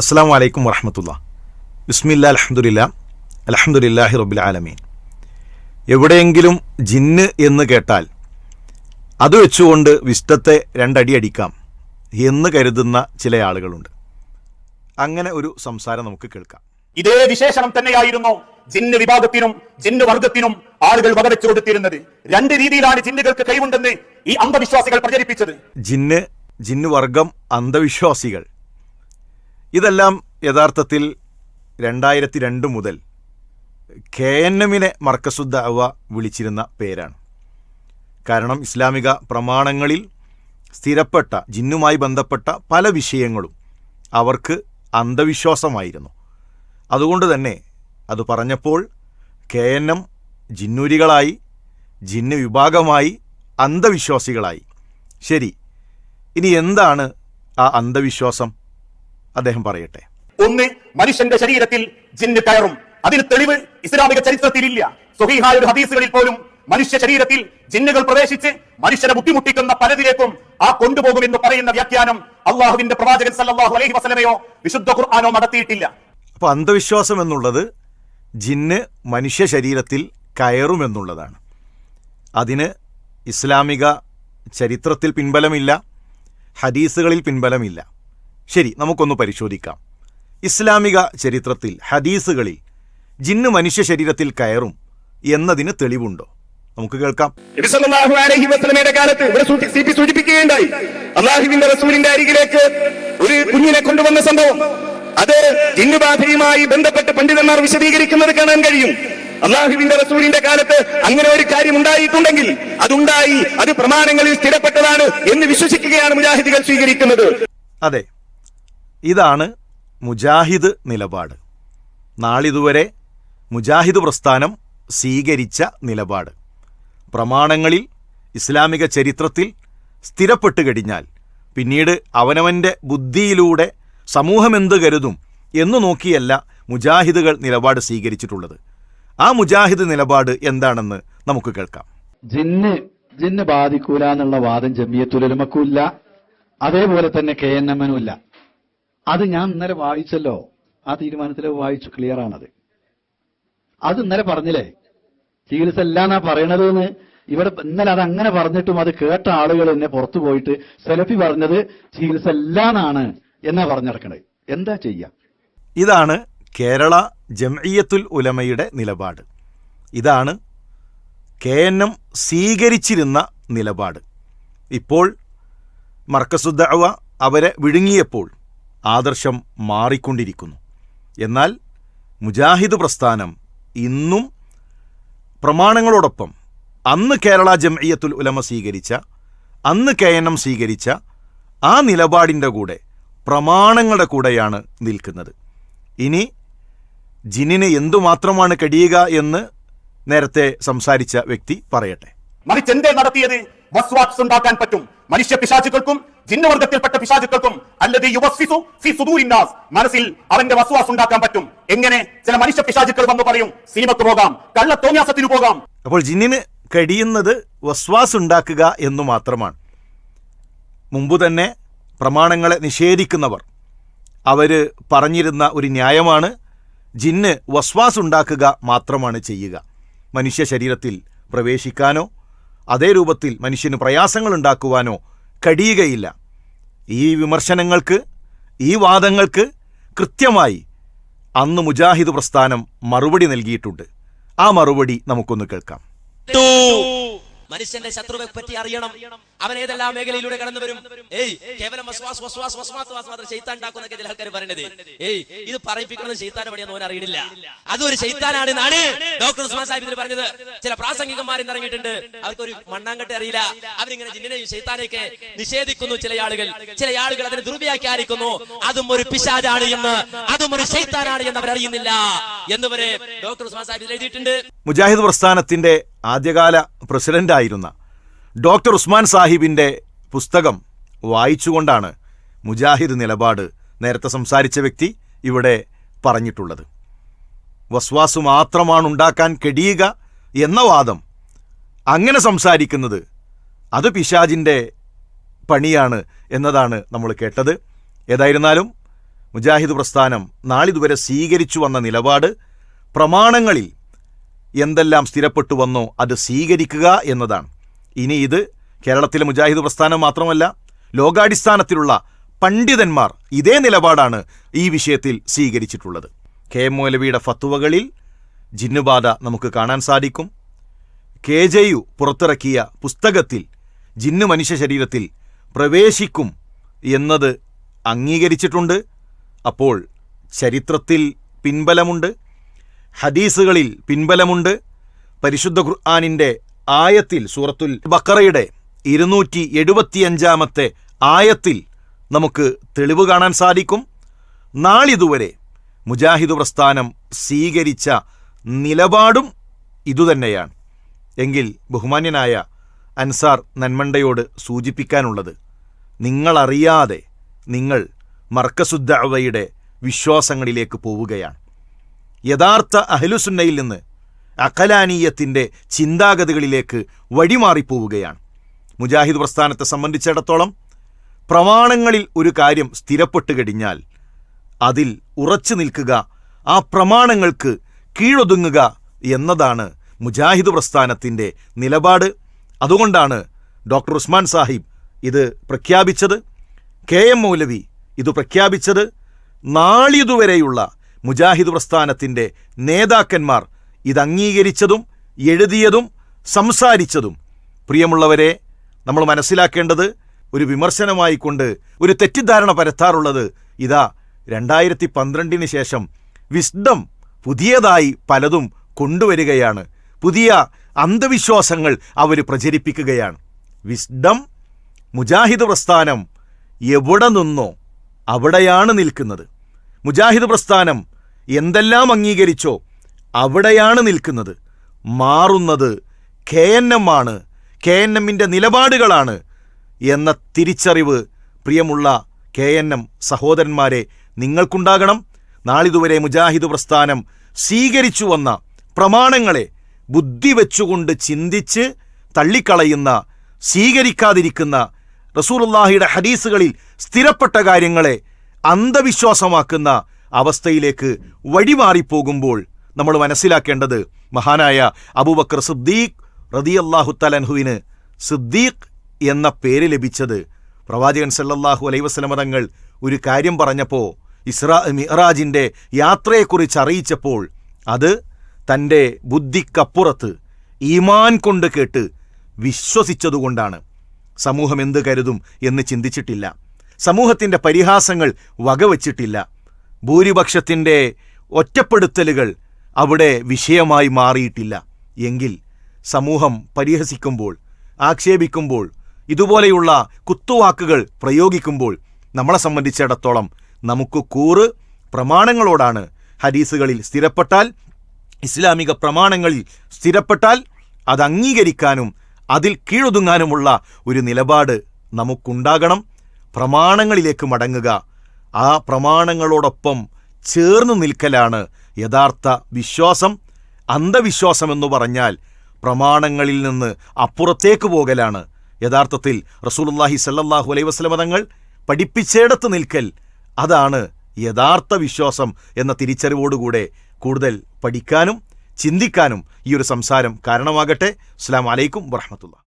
അസ്സാം വലൈക്കും വറഹമത്തുള്ള. ബിസ്മില്ല അലഹമുല്ല അലഹമുല്ലാഹി റബുൽ ആലമീൻ. എവിടെയെങ്കിലും ജിന്ന് എന്ന് കേട്ടാൽ അത് വെച്ചുകൊണ്ട് വിഷ്ടത്തെ രണ്ടടി അടിക്കാം എന്ന് കരുതുന്ന ചില ആളുകളുണ്ട്. അങ്ങനെ ഒരു സംസാരം നമുക്ക് കേൾക്കാം. ഇതേ വിശേഷണം തന്നെയായിരുന്നു ജിന്ന് വിഭാഗത്തിനും ജിന്ന് വർഗത്തിനും ആളുകൾ വകവെച്ചു കൊടുത്തിരുന്നത്. രണ്ട് രീതിയിലാണ് ജിന്നുകൾക്ക് കഴിവുണ്ടെന്ന് ഈ അന്ധവിശ്വാസികൾ പ്രചരിപ്പിച്ചത്. ജിന്ന് ജിന്ന് വർഗം അന്ധവിശ്വാസികൾ. ഇതെല്ലാം യഥാർത്ഥത്തിൽ രണ്ടായിരത്തി രണ്ട് മുതൽ കെ എൻ എമ്മിനെ മർക്കസുദ്ദ അവ വിളിച്ചിരുന്ന പേരാണ്. കാരണം ഇസ്ലാമിക പ്രമാണങ്ങളിൽ സ്ഥിരപ്പെട്ട ജിന്നുമായി ബന്ധപ്പെട്ട പല വിഷയങ്ങളും അവർക്ക് അന്ധവിശ്വാസമായിരുന്നു. അതുകൊണ്ട് തന്നെ അത് പറഞ്ഞപ്പോൾ കെ എൻ എം ജിന്നൂരികളായി ജിന്ന് വിഭാഗമായി അന്ധവിശ്വാസികളായി. ശരി ഇനി എന്താണ് ആ അന്ധവിശ്വാസം? അദ്ദേഹം പറയട്ടെ. ഒന്ന് മനുഷ്യന്റെ ശരീരത്തിൽ ജിന്ന് കയറും. അതിന് തെളിവ് ഇസ്ലാമിക ചരിത്രത്തിലില്ല. സ്വഹീഹായ ഒരു ഹദീസുകളിൽ പോലും മനുഷ്യ ശരീരത്തിൽ ജിന്നുകൾ പ്രവേശിച്ച് മനുഷ്യനെ ബുദ്ധിമുട്ടിക്കുന്ന പലതിലേക്കും ആ കൊണ്ടുപോകുമെന്ന് പറയുന്ന വ്യാഖ്യാനം അള്ളാഹുവിന്റെ പ്രവാചകൻ സല്ലാഹു അലൈഹി വസലമയോ വിശുദ്ധ ഖുർആാനോ നടത്തിയിട്ടില്ല. അപ്പൊ അന്ധവിശ്വാസം എന്നുള്ളത് ജിന്ന് മനുഷ്യ ശരീരത്തിൽ കയറുമെന്നുള്ളതാണ് അതിന് ഇസ്ലാമിക ചരിത്രത്തിൽ പിൻബലമില്ല ഹദീസുകളിൽ പിൻബലമില്ല. ശരി നമുക്കൊന്ന് പരിശോധിക്കാം. ഇസ്ലാമിക ചരിത്രത്തിൽ ഹദീസുകളിൽ ജിന്ന് മനുഷ്യ ശരീരത്തിൽ കയറും എന്നതിന് തെളിവുണ്ടോ? നമുക്ക് കേൾക്കാം. കാലത്ത് ഇവിടെ സൂചിപ്പിക്കുകയുണ്ടായി. അള്ളാഹുവിന്റെ റസൂലിന്റെ അരികിലേക്ക് ഒരു കുഞ്ഞിനെ കൊണ്ടുവന്ന സംഭവം. അത് ജിന്നുബാധയുമായി ബന്ധപ്പെട്ട് പണ്ഡിതന്മാർ വിശദീകരിക്കുന്നത് കാണാൻ കഴിയും. അള്ളാഹുവിന്റെ റസൂലിന്റെ കാലത്ത് അങ്ങനെ ഒരു കാര്യം ഉണ്ടായിട്ടുണ്ടെങ്കിൽ അതുണ്ടായി അത് പ്രമാണങ്ങളിൽ സ്ഥിരപ്പെട്ടതാണ് എന്ന് വിശ്വസിക്കുകയാണ് മുജാഹിദികൾ സ്വീകരിക്കുന്നത്. അതെ ഇതാണ് മുജാഹിദ് നിലപാട്. നാളിതുവരെ മുജാഹിദ് പ്രസ്ഥാനം സ്വീകരിച്ച നിലപാട്. പ്രമാണങ്ങളിൽ ഇസ്ലാമിക ചരിത്രത്തിൽ സ്ഥിരപ്പെട്ടു കഴിഞ്ഞാൽ പിന്നീട് അവനവന്റെ ബുദ്ധിയിലൂടെ സമൂഹമെന്ത് കരുതും എന്നു നോക്കിയല്ല മുജാഹിദുകൾ നിലപാട് സ്വീകരിച്ചിട്ടുള്ളത്. ആ മുജാഹിദ് നിലപാട് എന്താണെന്ന് നമുക്ക് കേൾക്കാം. ജിന്ന് ജിന്ന് ബാധിക്കൂല എന്നുള്ള വാദം ജമിയത്തുലമക്കുമില്ല അതേപോലെ തന്നെ കെ എൻ എമ്മനും ഇല്ല അത് ഞാൻ ഇന്നലെ വായിച്ചല്ലോ. ആ തീരുമാനത്തിൽ വായിച്ചു ക്ലിയർ ആണത്. അത് ഇന്നലെ പറഞ്ഞില്ലേ? ചികിത്സ അല്ലാന്നാ പറയണത് എന്ന് ഇവിടെ ഇന്നലെ അത് അങ്ങനെ പറഞ്ഞിട്ടും അത് കേട്ട ആളുകൾ എന്നെ പുറത്തു പോയിട്ട് സെലഫി പറഞ്ഞത് ചികിത്സ അല്ലാന്നാണ് എന്നാ പറഞ്ഞിടക്കണത് എന്താ ചെയ്യാ? ഇതാണ് കേരള ജംഇയത്തുൽ ഉലമയുടെ നിലപാട്. ഇതാണ് കെ എൻ എം സ്വീകരിച്ചിരുന്ന നിലപാട്. ഇപ്പോൾ മർക്കസുദ്ദവ അവരെ വിഴുങ്ങിയപ്പോൾ ആദർശം മാറിക്കൊണ്ടിരിക്കുന്നു. എന്നാൽ മുജാഹിദ് പ്രസ്ഥാനം ഇന്നും പ്രമാണങ്ങളോടൊപ്പം അന്ന് കേരള ജംഇയത്തുൽ ഉലമ സ്വീകരിച്ച അന്ന് കെ എൻ എം സ്വീകരിച്ച ആ നിലപാടിന്റെ കൂടെ പ്രമാണങ്ങളുടെ കൂടെയാണ് നിൽക്കുന്നത്. ഇനി ജിന്നിന് എന്തുമാത്രമാണ് കഴിയുക എന്ന് നേരത്തെ സംസാരിച്ച വ്യക്തി പറയട്ടെ. മറിച്ച് എന്തേ നടത്തിയത്? വസ്വാസ് ഉണ്ടാക്കാൻ പറ്റും. മനുഷ്യ പിശാചുക്കൾക്കും ജിന്നവർഗത്തിൽപ്പെട്ട പിശാചുക്കൾക്കും അല്ലത് യുവസ്ഫിസു ഫി സുദൂരിന്നാസ് മനസ്സിൽ അവന്റെ വസ്വാസ് ഉണ്ടാക്കാൻ പറ്റും. എങ്ങനെ? ചില മനുഷ്യ പിശാചുക്കൾ വന്ന് പറയും സിനിമക്ക് പോകാം കള്ള തോന്യാസത്തിന് പോകാം. അപ്പോൾ ജിന്നിന് കഴിയുന്നത് വസ്വാസ് ഉണ്ടാക്കുക എന്ന് മാത്രമാണ്. മുമ്പ് തന്നെ പ്രമാണങ്ങളെ നിഷേധിക്കുന്നവർ. അവർ പറഞ്ഞിരുന്ന ഒരു ന്യായമാണ് ജിന്ന് വസ്വാസ് ഉണ്ടാക്കുക മാത്രമാണ് ചെയ്യുക. മനുഷ്യ ശരീരത്തിൽ പ്രവേശിക്കാനോ അതേ രൂപത്തിൽ മനുഷ്യന് പ്രയാസങ്ങൾ ഉണ്ടാക്കുവാനോ കഴിയുകയില്ല. ഈ വിമർശനങ്ങൾക്ക് ഈ വാദങ്ങൾക്ക് കൃത്യമായി അന്ന് മുജാഹിദ് പ്രസ്ഥാനം മറുപടി നൽകിയിട്ടുണ്ട്. ആ മറുപടി നമുക്കൊന്ന് കേൾക്കാം. മനുഷ്യന്റെ ശത്രുവെ പറ്റി അറിയണം. അവൻ ഏതെല്ലാം മേഖലയിലൂടെ കടന്നു വരും? ഏയ് കേവലം വസ്വാസ് വസ്വാസ് മാത്രം ആൾക്കാർ പറയണത്. ഏയ് ഇത് പറയിപ്പിക്കുന്നത് ചെയ്ത്താൻ പണിയെന്ന് ഓൻ അറിയില്ല അതൊരു ചെയ്ത്താനാണ് എന്നാണ് ഡോക്ടർ ഉസ്മാൻ സാഹിബ് ഇതിൽ പറഞ്ഞത്. ചില പ്രാസംഗികന്മാർ ഇറങ്ങിയിട്ടുണ്ട്. അവർക്കൊരു മണ്ണാങ്കട്ടെ അറിയില്ല. അവരിങ്ങനെ ജിന്നിനെയും ചെയ്ത്താനെയൊക്കെ നിഷേധിക്കുന്നു ചില ആളുകൾ. ചില ആളുകൾ അതിനെ ദുർവ്യാഖ്യാനിക്കുന്നു. അതും ഒരു പിശാജാണ് എന്ന് അതും ഒരു ചെയ്ത്താനാണ് എന്ന് അവർ അറിയുന്നില്ല എന്നുവരെ ഡോക്ടർ ഉസ്മാൻ സാഹിബ് എഴുതിയിട്ടുണ്ട്. മുജാഹിദ് പ്രസ്ഥാനത്തിന്റെ ആദ്യകാല പ്രസിഡന്റായിരുന്ന ഡോക്ടർ ഉസ്മാൻ സാഹിബിന്റെ പുസ്തകം വായിച്ചുകൊണ്ടാണ് മുജാഹിദ് നിലപാട് നേരത്തെ സംസാരിച്ച വ്യക്തി ഇവിടെ പറഞ്ഞിട്ടുള്ളത്. വസ്വാസ് മാത്രമാണ് ഉണ്ടാക്കാൻ കഴിയുക എന്ന വാദം അങ്ങനെ സംസാരിക്കുന്നത് അത് പിശാജിന്റെ പണിയാണ് എന്നതാണ് നമ്മൾ കേട്ടത്. ഏതായിരുന്നാലും മുജാഹിദ് പ്രസ്ഥാനം നാളിതുവരെ സ്വീകരിച്ചു വന്ന നിലപാട് പ്രമാണങ്ങളിൽ എന്തെല്ലാം സ്ഥിരപ്പെട്ടു വന്നോ അത് സ്വീകരിക്കുക എന്നതാണ്. ഇനി ഇത് കേരളത്തിലെ മുജാഹിദ് പ്രസ്ഥാനം മാത്രമല്ല ലോകാടിസ്ഥാനത്തിലുള്ള പണ്ഡിതന്മാർ ഇതേ നിലപാടാണ് ഈ വിഷയത്തിൽ സ്വീകരിച്ചിട്ടുള്ളത്. കെ എം മൗലവിയുടെ ഫത്തുവകളിൽ ജിന്നുബാധ നമുക്ക് കാണാൻ സാധിക്കും. കെ ജെ യു പുറത്തിറക്കിയ പുസ്തകത്തിൽ ജിന്നു മനുഷ്യ ശരീരത്തിൽ പ്രവേശിക്കും എന്നത് അംഗീകരിച്ചിട്ടുണ്ട്. അപ്പോൾ ചരിത്രത്തിൽ പിൻബലമുണ്ട്. ഹദീസുകളിൽ പിൻബലമുണ്ട്. പരിശുദ്ധ ഖുർആാനിന്റെ ആയത്തിൽ സൂറത്തുൽ ബക്കറയുടെ ഇരുന്നൂറ്റി എഴുപത്തിയഞ്ചാമത്തെ ആയത്തിൽ നമുക്ക് തെളിവ് കാണാൻ സാധിക്കും. നാളിതുവരെ മുജാഹിദ് പ്രസ്ഥാനം സ്വീകരിച്ച നിലപാടും ഇതുതന്നെയാണ്. എങ്കിൽ ബഹുമാന്യനായ അൻസാർ നന്മണ്ടയോട് സൂചിപ്പിക്കാനുള്ളത് നിങ്ങളറിയാതെ നിങ്ങൾ മർക്കസുദ്ദവയുടെ വിശ്വാസങ്ങളിലേക്ക് പോവുകയാണ്. യഥാർത്ഥ അഹലുസുന്നയിൽ നിന്ന് അഖലാനീയത്തിന്റെ ചിന്താഗതികളിലേക്ക് വഴിമാറിപ്പോവുകയാണ്. മുജാഹിദ് പ്രസ്ഥാനത്തെ സംബന്ധിച്ചിടത്തോളം പ്രമാണങ്ങളിൽ ഒരു കാര്യം സ്ഥിരപ്പെട്ട് കഴിഞ്ഞാൽ അതിൽ ഉറച്ചു നിൽക്കുക ആ പ്രമാണങ്ങൾക്ക് കീഴൊതുങ്ങുക എന്നതാണ് മുജാഹിദ് പ്രസ്ഥാനത്തിന്റെ നിലപാട്. അതുകൊണ്ടാണ് ഡോക്ടർ ഉസ്മാൻ സാഹിബ് ഇത് പ്രഖ്യാപിച്ചത്. കെ എം മൗലവി ഇത് പ്രഖ്യാപിച്ചത് നാളിതുവരെയുള്ള മുജാഹിദ് പ്രസ്ഥാനത്തിന്റെ നേതാക്കന്മാർ ഇത് അംഗീകരിച്ചതും എഴുതിയതും സംസാരിച്ചതും. പ്രിയമുള്ളവരെ നമ്മൾ മനസ്സിലാക്കേണ്ടത് ഒരു വിമർശനമായി കൊണ്ട് ഒരു തെറ്റിദ്ധാരണ പരത്താറുള്ളത് ഇതാ രണ്ടായിരത്തി പന്ത്രണ്ടിന് ശേഷം വിസ്ഡം പുതിയതായി പലതും കൊണ്ടുവരികയാണ്. പുതിയ അന്ധവിശ്വാസങ്ങൾ അവർ പ്രചരിപ്പിക്കുകയാണ്. വിസ്ഡം മുജാഹിദ് പ്രസ്ഥാനം എവിടെ നിന്നോ അവിടെയാണ് നിൽക്കുന്നത്. മുജാഹിദ് പ്രസ്ഥാനം എന്തെല്ലാം അംഗീകരിച്ചോ അവിടെയാണ് നിൽക്കുന്നത്. മാറുന്നത് കെ എൻ എം ആണ് കെ എൻ എമ്മിന്റെ നിലപാടുകളാണ് എന്ന തിരിച്ചറിവ് പ്രിയമുള്ള കെ എൻ എം സഹോദരന്മാരെ നിങ്ങൾക്കുണ്ടാകണം. നാളിതുവരെ മുജാഹിദ് പ്രസ്ഥാനം സ്വീകരിച്ചു വന്ന പ്രമാണങ്ങളെ ബുദ്ധി വെച്ചുകൊണ്ട് ചിന്തിച്ച് തള്ളിക്കളയുന്ന സ്വീകരിക്കാതിരിക്കുന്ന റസൂലുള്ളാഹിയുടെ ഹദീസുകളിൽ സ്ഥിരപ്പെട്ട കാര്യങ്ങളെ അന്ധവിശ്വാസമാക്കുന്ന അവസ്ഥയിലേക്ക് വഴിമാറിപ്പോകുമ്പോൾ നമ്മൾ മനസ്സിലാക്കേണ്ടത് മഹാനായ അബൂബക്കർ സിദ്ദീഖ് റതിയല്ലാഹു തലൻഹുവിന് സിദ്ദീഖ് എന്ന പേര് ലഭിച്ചത്. പ്രവാചകൻ സല്ലല്ലാഹു അലൈവസ്ലമ തങ്ങൾ ഒരു കാര്യം പറഞ്ഞപ്പോൾ ഇസ്രാ മിഹ്റാജിന്റെ യാത്രയെക്കുറിച്ച് അറിയിച്ചപ്പോൾ അത് തന്റെ ബുദ്ധിക്കപ്പുറത്ത് ഈമാൻ കൊണ്ട് കേട്ട് വിശ്വസിച്ചതുകൊണ്ടാണ്. സമൂഹം എന്ത് കരുതും എന്ന് ചിന്തിച്ചിട്ടില്ല. സമൂഹത്തിന്റെ പരിഹാസങ്ങൾ വകവച്ചിട്ടില്ല. ഭൂരിപക്ഷത്തിന്റെ ഒറ്റപ്പെടുത്തലുകൾ അവിടെ വിഷയമായി മാറിയിട്ടില്ല. എങ്കിൽ സമൂഹം പരിഹസിക്കുമ്പോൾ ആക്ഷേപിക്കുമ്പോൾ ഇതുപോലെയുള്ള കുത്തുവാക്കുകൾ പ്രയോഗിക്കുമ്പോൾ നമ്മളെ സംബന്ധിച്ചിടത്തോളം നമുക്ക് കൂറ് പ്രമാണങ്ങളോടാണ്. ഹദീസുകളിൽ സ്ഥിരപ്പെട്ടാൽ ഇസ്ലാമിക പ്രമാണങ്ങളിൽ സ്ഥിരപ്പെട്ടാൽ അത് അംഗീകരിക്കാനും അതിൽ കീഴൊതുങ്ങാനുമുള്ള ഒരു നിലപാട് നമുക്കുണ്ടാകണം. പ്രമാണങ്ങളിലേക്ക് മടങ്ങുക. ആ പ്രമാണങ്ങളോടൊപ്പം ചേർന്ന് നിൽക്കലാണ് യഥാർത്ഥ വിശ്വാസം. അന്ധവിശ്വാസം എന്ന് പറഞ്ഞാൽ പ്രമാണങ്ങളിൽ നിന്ന് അപ്പുറത്തേക്ക് പോകലാണ്. യഥാർത്ഥത്തിൽ റസൂലുള്ളാഹി സല്ലല്ലാഹു അലൈഹി വസ്ലമ തങ്ങൾ പഠിപ്പിച്ചേടത്ത് നിൽക്കൽ അതാണ് യഥാർത്ഥ വിശ്വാസം എന്ന തിരിച്ചറിവോടുകൂടെ കൂടുതൽ പഠിക്കാനും ചിന്തിക്കാനും ഈ ഒരു സംസാരം കാരണമാകട്ടെ. അസ്സാം വലൈക്കും വറഹമത്തുള്ള